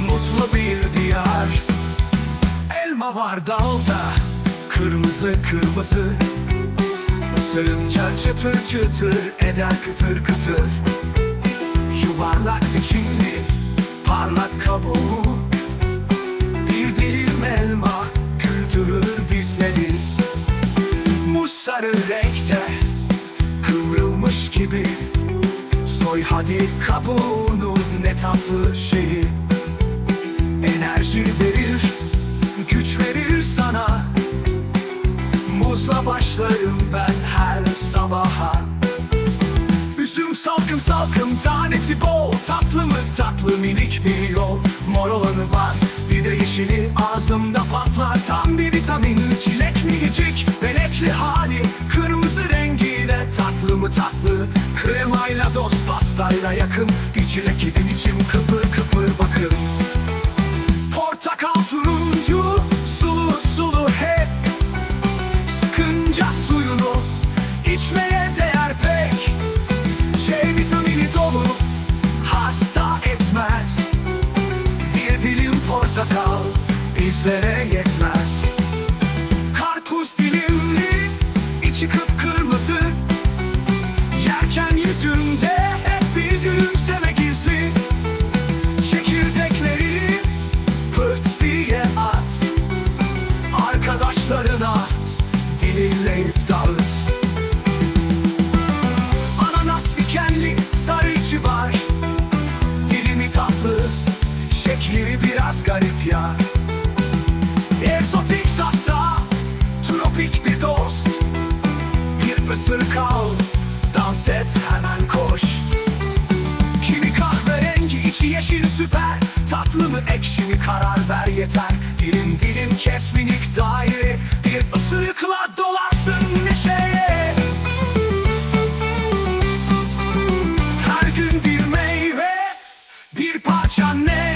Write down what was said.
mutlu bir diyar. Elma var dalda, kırmızı kırmızı Sarınca çıtır çıtır eder kıtır kıtır. Yuvarlak içinde parlak kabuğu. Bir dilim elma güldürür bizleri. Muz sarı renkte kıvrılmış gibi. Soy hadi kabuğunun ne tatlı şeyi. Enerji verir, güç verir sana. Muzla başlarım ben her sabaha. Üzüm salkım salkım tanesi bol. Tatlı mı tatlı minik bir yol. Mor olanı var bir de yeşili. Ağzımda patlar Tam bir vitamin. Çilek minicik Benekli hali. Kırmızı rengiyle Tatlı mı tatlı? Kremayla dost pastayla yakın. Bir çilek yedim içim kıpır kıpır bakın bizlere yetmez Karpuz dilimli içi kıpkırmızı. Yerken yüzünde hep bir gülümseme gizli. Çekirdekleri pırt diye at. Arkadaşlarına dilinleyip dağıt. Ananas dikenli sarı içi var. Dilimi tatlı Şekli biraz garip ya bir egzotik tahta Tropik bir dost. Bir mısır kal Dans et hemen koş. Kimi kahverengi içi yeşil süper. Tatlı mı ekşi mi karar ver yeter. Dilim dilim kes minik daire. Bir ısırıkla dolarsın neşeye. Her gün bir meyve Bir parça ne?